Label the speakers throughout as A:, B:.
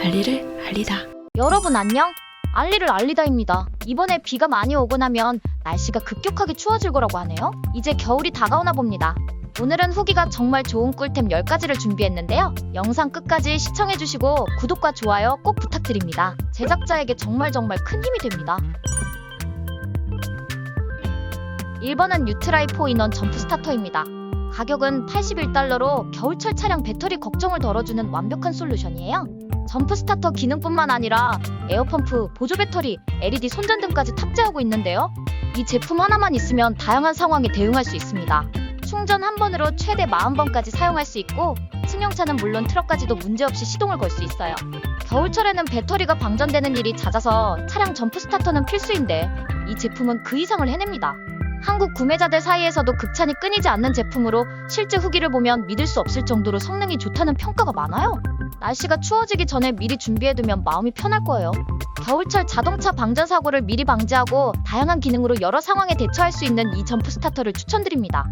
A: 알리를 알리다.
B: 여러분 안녕? 알리를 알리다입니다. 이번에 비가 많이 오고 나면 날씨가 급격하게 추워질 거라고 하네요. 이제 겨울이 다가오나 봅니다. 오늘은 후기가 정말 좋은 꿀템 10가지를 준비했는데요. 영상 끝까지 시청해주시고 구독과 좋아요 꼭 부탁드립니다. 제작자에게 정말 정말 큰 힘이 됩니다. 1번은 유트라이 4인원 점프 스타터입니다. 가격은 81달러로 겨울철 차량 배터리 걱정을 덜어주는 완벽한 솔루션이에요. 점프 스타터 기능뿐만 아니라 에어펌프, 보조 배터리, LED 손전등까지 탑재하고 있는데요. 이 제품 하나만 있으면 다양한 상황에 대응할 수 있습니다. 충전 한 번으로 최대 40번까지 사용할 수 있고 승용차는 물론 트럭까지도 문제없이 시동을 걸 수 있어요. 겨울철에는 배터리가 방전되는 일이 잦아서 차량 점프 스타터는 필수인데 이 제품은 그 이상을 해냅니다. 한국 구매자들 사이에서도 극찬이 끊이지 않는 제품으로 실제 후기를 보면 믿을 수 없을 정도로 성능이 좋다는 평가가 많아요. 날씨가 추워지기 전에 미리 준비해두면 마음이 편할 거예요. 겨울철 자동차 방전 사고를 미리 방지하고 다양한 기능으로 여러 상황에 대처할 수 있는 이 점프 스타터를 추천드립니다.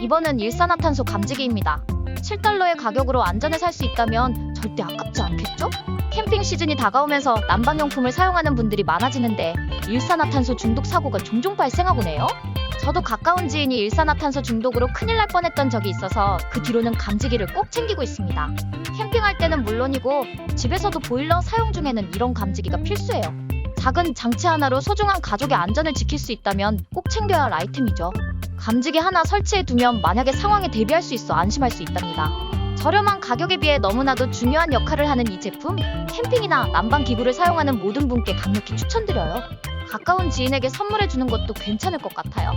B: 이번은 일산화탄소 감지기입니다. 7달러의 가격으로 안전에 살수 있다면 절대 아깝지 않겠죠? 캠핑 시즌이 다가오면서 난방용품을 사용하는 분들이 많아지는데 일산화탄소 중독 사고가 종종 발생하곤 해요. 저도 가까운 지인이 일산화탄소 중독으로 큰일 날 뻔했던 적이 있어서 그 뒤로는 감지기를 꼭 챙기고 있습니다. 캠핑할 때는 물론이고 집에서도 보일러 사용 중에는 이런 감지기가 필수예요. 작은 장치 하나로 소중한 가족의 안전을 지킬 수 있다면 꼭 챙겨야 할 아이템이죠. 감지기 하나 설치해 두면 만약에 상황에 대비할 수 있어 안심할 수 있답니다. 저렴한 가격에 비해 너무나도 중요한 역할을 하는 이 제품, 캠핑이나 난방 기구를 사용하는 모든 분께 강력히 추천드려요. 가까운 지인에게 선물해 주는 것도 괜찮을 것 같아요.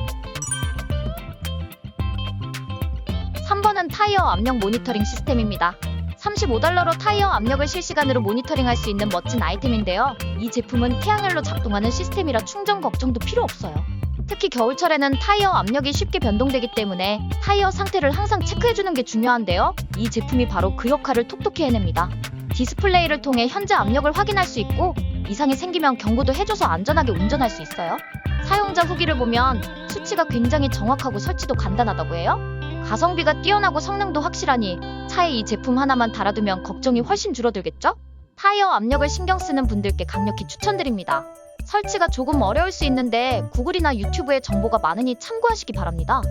B: 3번은 타이어 압력 모니터링 시스템입니다. 35달러로 타이어 압력을 실시간으로 모니터링할 수 있는 멋진 아이템인데요. 이 제품은 태양열로 작동하는 시스템이라 충전 걱정도 필요 없어요. 특히 겨울철에는 타이어 압력이 쉽게 변동되기 때문에 타이어 상태를 항상 체크해주는 게 중요한데요. 이 제품이 바로 그 역할을 톡톡히 해냅니다. 디스플레이를 통해 현재 압력을 확인할 수 있고 이상이 생기면 경고도 해줘서 안전하게 운전할 수 있어요. 사용자 후기를 보면 수치가 굉장히 정확하고 설치도 간단하다고 해요. 가성비가 뛰어나고 성능도 확실하니 차에 이 제품 하나만 달아두면 걱정이 훨씬 줄어들겠죠? 타이어 압력을 신경 쓰는 분들께 강력히 추천드립니다. 설치가 조금 어려울 수 있는데 구글이나 유튜브에 정보가 많으니 참고하시기 바랍니다.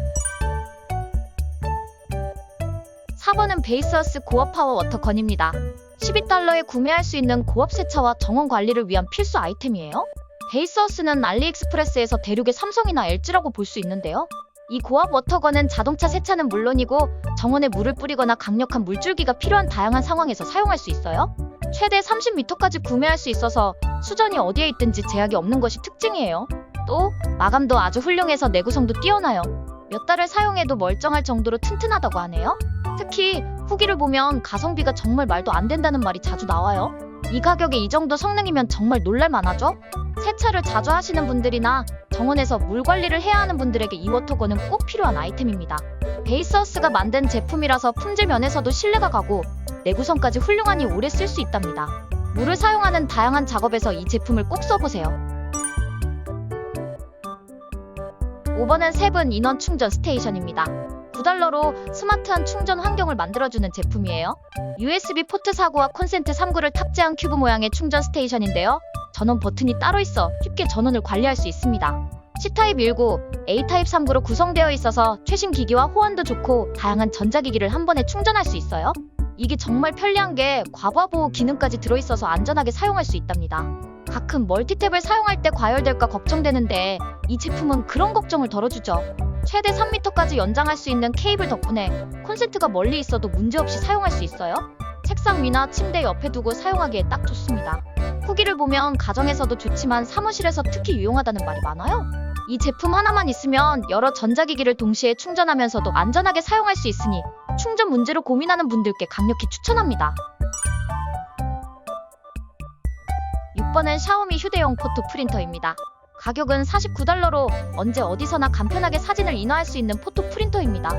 B: 4번은 베이스어스 고압 파워 워터건입니다. 12달러에 구매할 수 있는 고압 세차와 정원 관리를 위한 필수 아이템이에요. 베이스어스는 알리익스프레스에서 대륙의 삼성이나 LG라고 볼 수 있는데요. 이 고압 워터건은 자동차 세차는 물론이고 정원에 물을 뿌리거나 강력한 물줄기가 필요한 다양한 상황에서 사용할 수 있어요. 최대 30m까지 구매할 수 있어서 수전이 어디에 있든지 제약이 없는 것이 특징이에요. 또 마감도 아주 훌륭해서 내구성도 뛰어나요. 몇 달을 사용해도 멀쩡할 정도로 튼튼하다고 하네요. 특히 후기를 보면 가성비가 정말 말도 안 된다는 말이 자주 나와요. 이 가격에 이 정도 성능이면 정말 놀랄 만하죠? 세차를 자주 하시는 분들이나 정원에서 물 관리를 해야 하는 분들에게 이 워터건은 꼭 필요한 아이템입니다. 베이스하우스가 만든 제품이라서 품질 면에서도 신뢰가 가고 내구성까지 훌륭하니 오래 쓸 수 있답니다. 물을 사용하는 다양한 작업에서 이 제품을 꼭 써보세요. 5번은 세븐 인원 충전 스테이션입니다. 9달러로 스마트한 충전 환경을 만들어주는 제품이에요. USB 포트 4구와 콘센트 3구를 탑재한 큐브 모양의 충전 스테이션인데요. 전원 버튼이 따로 있어 쉽게 전원을 관리할 수 있습니다. C타입 1구, A타입 3구로 구성되어 있어서 최신 기기와 호환도 좋고 다양한 전자기기를 한 번에 충전할 수 있어요. 이게 정말 편리한 게 과부하 보호 기능까지 들어있어서 안전하게 사용할 수 있답니다. 가끔 멀티탭을 사용할 때 과열될까 걱정되는데 이 제품은 그런 걱정을 덜어주죠. 최대 3m까지 연장할 수 있는 케이블 덕분에 콘센트가 멀리 있어도 문제없이 사용할 수 있어요. 책상 위나 침대 옆에 두고 사용하기에 딱 좋습니다. 후기를 보면 가정에서도 좋지만 사무실에서 특히 유용하다는 말이 많아요. 이 제품 하나만 있으면 여러 전자기기를 동시에 충전하면서도 안전하게 사용할 수 있으니 충전 문제로 고민하는 분들께 강력히 추천합니다. 6번은 샤오미 휴대용 포토 프린터입니다. 가격은 49달러로 언제 어디서나 간편하게 사진을 인화할 수 있는 포토 프린터입니다.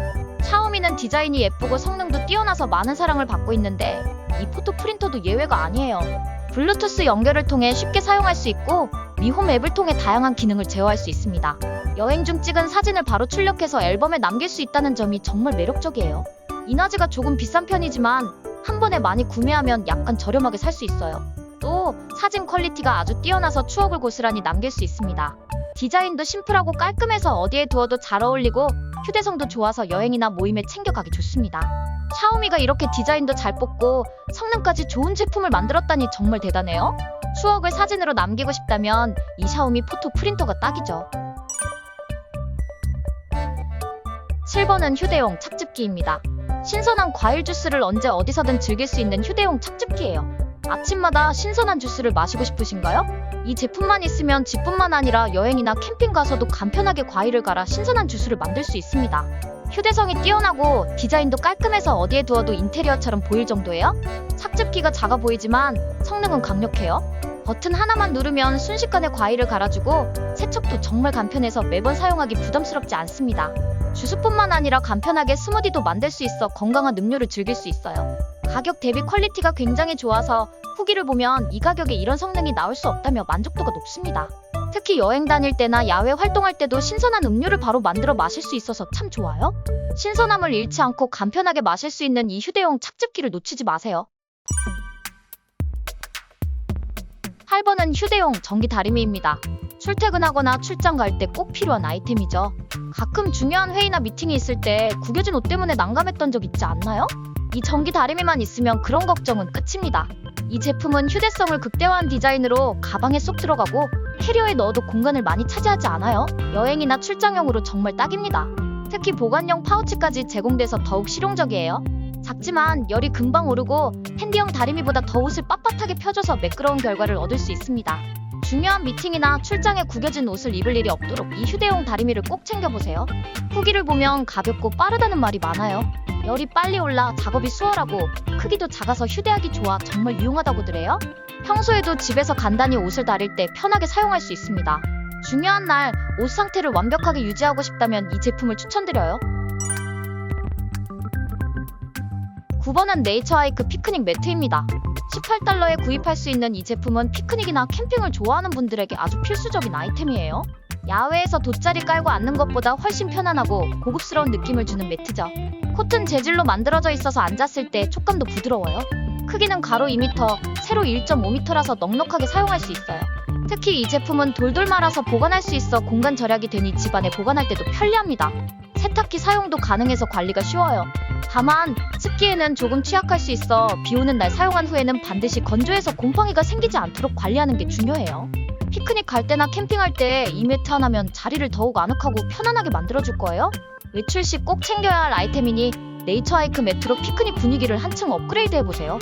B: 샤오미는 디자인이 예쁘고 성능도 뛰어나서 많은 사랑을 받고 있는데 이 포토 프린터도 예외가 아니에요. 블루투스 연결을 통해 쉽게 사용할 수 있고 미홈 앱을 통해 다양한 기능을 제어할 수 있습니다. 여행 중 찍은 사진을 바로 출력해서 앨범에 남길 수 있다는 점이 정말 매력적이에요. 이너지가 조금 비싼 편이지만 한 번에 많이 구매하면 약간 저렴하게 살 수 있어요. 또 사진 퀄리티가 아주 뛰어나서 추억을 고스란히 남길 수 있습니다. 디자인도 심플하고 깔끔해서 어디에 두어도 잘 어울리고 휴대성도 좋아서 여행이나 모임에 챙겨가기 좋습니다. 샤오미가 이렇게 디자인도 잘 뽑고 성능까지 좋은 제품을 만들었다니 정말 대단해요. 추억을 사진으로 남기고 싶다면 이 샤오미 포토 프린터가 딱이죠. 7번은 휴대용 착즙기입니다. 신선한 과일 주스를 언제 어디서든 즐길 수 있는 휴대용 착즙기예요. 아침마다 신선한 주스를 마시고 싶으신가요? 이 제품만 있으면 집뿐만 아니라 여행이나 캠핑 가서도 간편하게 과일을 갈아 신선한 주스를 만들 수 있습니다. 휴대성이 뛰어나고 디자인도 깔끔해서 어디에 두어도 인테리어처럼 보일 정도예요. 착즙기가 작아 보이지만 성능은 강력해요. 버튼 하나만 누르면 순식간에 과일을 갈아주고 세척도 정말 간편해서 매번 사용하기 부담스럽지 않습니다. 주스뿐만 아니라 간편하게 스무디도 만들 수 있어 건강한 음료를 즐길 수 있어요. 가격 대비 퀄리티가 굉장히 좋아서 후기를 보면 이 가격에 이런 성능이 나올 수 없다며 만족도가 높습니다. 특히 여행 다닐 때나 야외 활동할 때도 신선한 음료를 바로 만들어 마실 수 있어서 참 좋아요. 신선함을 잃지 않고 간편하게 마실 수 있는 이 휴대용 착즙기를 놓치지 마세요. 8번은 휴대용 전기 다리미입니다. 출퇴근하거나 출장 갈 때 꼭 필요한 아이템이죠. 가끔 중요한 회의나 미팅이 있을 때 구겨진 옷 때문에 난감했던 적 있지 않나요? 이 전기 다리미만 있으면 그런 걱정은 끝입니다. 이 제품은 휴대성을 극대화한 디자인으로 가방에 쏙 들어가고 캐리어에 넣어도 공간을 많이 차지하지 않아요. 여행이나 출장용으로 정말 딱입니다. 특히 보관용 파우치까지 제공돼서 더욱 실용적이에요. 작지만 열이 금방 오르고 핸디형 다리미보다 더 옷을 빳빳하게 펴줘서 매끄러운 결과를 얻을 수 있습니다. 중요한 미팅이나 출장에 구겨진 옷을 입을 일이 없도록 이 휴대용 다리미를 꼭 챙겨보세요. 후기를 보면 가볍고 빠르다는 말이 많아요. 열이 빨리 올라 작업이 수월하고 크기도 작아서 휴대하기 좋아 정말 유용하다고들 해요. 평소에도 집에서 간단히 옷을 다릴 때 편하게 사용할 수 있습니다. 중요한 날 옷 상태를 완벽하게 유지하고 싶다면 이 제품을 추천드려요. 9번은 네이처 하이크 피크닉 매트입니다. 18달러에 구입할 수 있는 이 제품은 피크닉이나 캠핑을 좋아하는 분들에게 아주 필수적인 아이템이에요. 야외에서 돗자리 깔고 앉는 것보다 훨씬 편안하고 고급스러운 느낌을 주는 매트죠. 코튼 재질로 만들어져 있어서 앉았을 때 촉감도 부드러워요. 크기는 가로 2m, 세로 1.5m라서 넉넉하게 사용할 수 있어요. 특히 이 제품은 돌돌 말아서 보관할 수 있어 공간 절약이 되니 집안에 보관할 때도 편리합니다. 세탁기 사용도 가능해서 관리가 쉬워요. 다만 습기에는 조금 취약할 수 있어 비 오는 날 사용한 후에는 반드시 건조해서 곰팡이가 생기지 않도록 관리하는 게 중요해요. 피크닉 갈 때나 캠핑할 때이 매트 하나면 자리를 더욱 아늑하고 편안하게 만들어줄 거예요. 외출 시 꼭 챙겨야 할 아이템이니 네이처 하이크 매트로 피크닉 분위기를 한층 업그레이드 해보세요.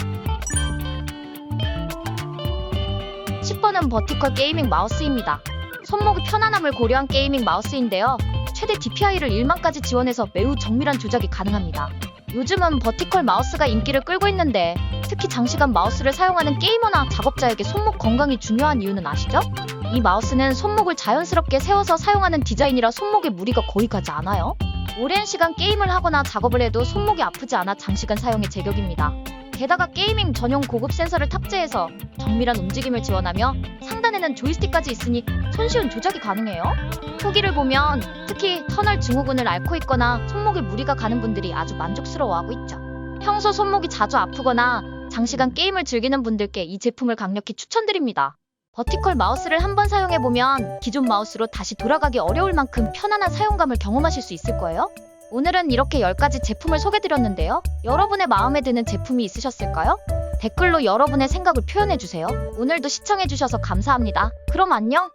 B: 10번은 버티컬 게이밍 마우스입니다. 손목의 편안함을 고려한 게이밍 마우스인데요. 최대 DPI를 1만까지 지원해서 매우 정밀한 조작이 가능합니다. 요즘은 버티컬 마우스가 인기를 끌고 있는데 특히 장시간 마우스를 사용하는 게이머나 작업자에게 손목 건강이 중요한 이유는 아시죠? 이 마우스는 손목을 자연스럽게 세워서 사용하는 디자인이라 손목에 무리가 거의 가지 않아요. 오랜 시간 게임을 하거나 작업을 해도 손목이 아프지 않아 장시간 사용에 제격입니다. 게다가 게이밍 전용 고급 센서를 탑재해서 정밀한 움직임을 지원하며 상단에는 조이스틱까지 있으니 손쉬운 조작이 가능해요. 후기를 보면 특히 터널 증후군을 앓고 있거나 손목에 무리가 가는 분들이 아주 만족스러워하고 있죠. 평소 손목이 자주 아프거나 장시간 게임을 즐기는 분들께 이 제품을 강력히 추천드립니다. 버티컬 마우스를 한번 사용해보면 기존 마우스로 다시 돌아가기 어려울 만큼 편안한 사용감을 경험하실 수 있을 거예요. 오늘은 이렇게 10가지 제품을 소개드렸는데요. 여러분의 마음에 드는 제품이 있으셨을까요? 댓글로 여러분의 생각을 표현해주세요. 오늘도 시청해주셔서 감사합니다. 그럼 안녕!